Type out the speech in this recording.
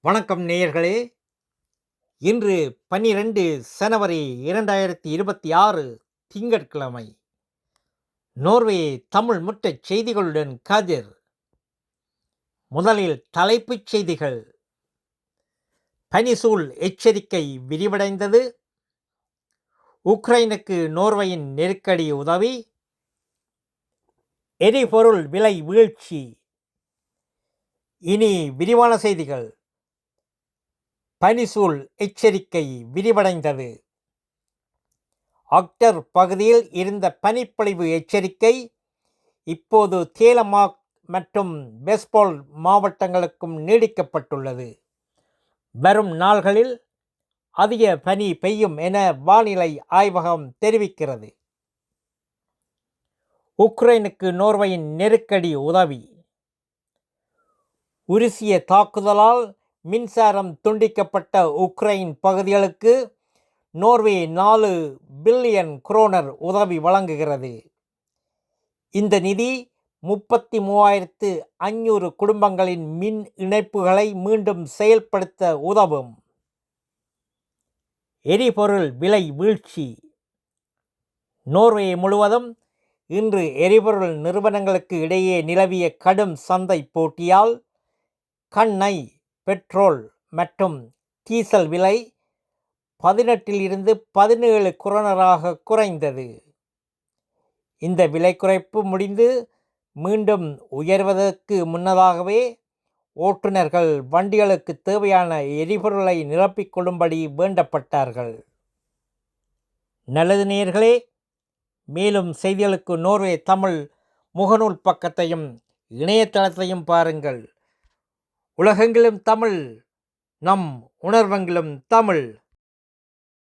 வணக்கம் நேயர்களே. இன்று பன்னிரெண்டு ஜனவரி இரண்டாயிரத்தி இருபத்தி ஆறு திங்கட்கிழமை. நோர்வே தமிழ் முட்டச் செய்திகளுடன் கதிர். முதலில் தலைப்புச் செய்திகள். பனிசூழ் எச்சரிக்கை விரிவடைந்தது. உக்ரைனுக்கு நோர்வையின் நெருக்கடி உதவி. எரிபொருள் விலை வீழ்ச்சி. இனி விரிவான செய்திகள். பனிசூழ் எச்சரிக்கை விரிவடைந்தது. ஆக்டர் பகுதியில் இருந்த பனிப்பொழிவு எச்சரிக்கை இப்போது தேலமாக் மற்றும் பேஸ்பால் மாவட்டங்களுக்கும் நீடிக்கப்பட்டுள்ளது. வரும் நாள்களில் அதிக பனி பெய்யும் என வானிலை ஆய்வகம் தெரிவிக்கிறது. உக்ரைனுக்கு நோர்வையின் நெருக்கடி உதவி. உருசிய தாக்குதலால் மின்சாரம் துண்டிக்கப்பட்ட உக்ரைன் பகுதிகளுக்கு நோர்வே நாலு பில்லியன் குரோனர் உதவி வழங்குகிறது. இந்த நிதி முப்பத்தி மூவாயிரத்து ஐநூறு குடும்பங்களின் மின் இணைப்புகளை மீண்டும் செயல்படுத்த உதவும். எரிபொருள் விலை வீழ்ச்சி. நோர்வே முழுவதும் இன்று எரிபொருள் நிறுவனங்களுக்கு இடையே நிலவிய கடும் சந்தை போட்டியால் கண்ணை பெட்ரோல் மற்றும் டீசல் விலை பதினெட்டில் இருந்து பதினேழு குரோனராக குறைந்தது. இந்த விலை குறைப்பு முடிந்து மீண்டும் உயர்வதற்கு முன்னதாகவே ஓட்டுநர்கள் வண்டிகளுக்கு தேவையான எரிபொருளை நிரப்பிக் கொள்ளும்படி வேண்டப்பட்டார்கள். நல்லது நேயர்களே மேலும் செய்திகளுக்கு நோர்வே தமிழ் முகநூல் பக்கத்தையும் இணையதளத்தையும் பாருங்கள். உலகெங்கிலும் தமிழ் நம் உணர்வெங்கிலும் தமிழ்.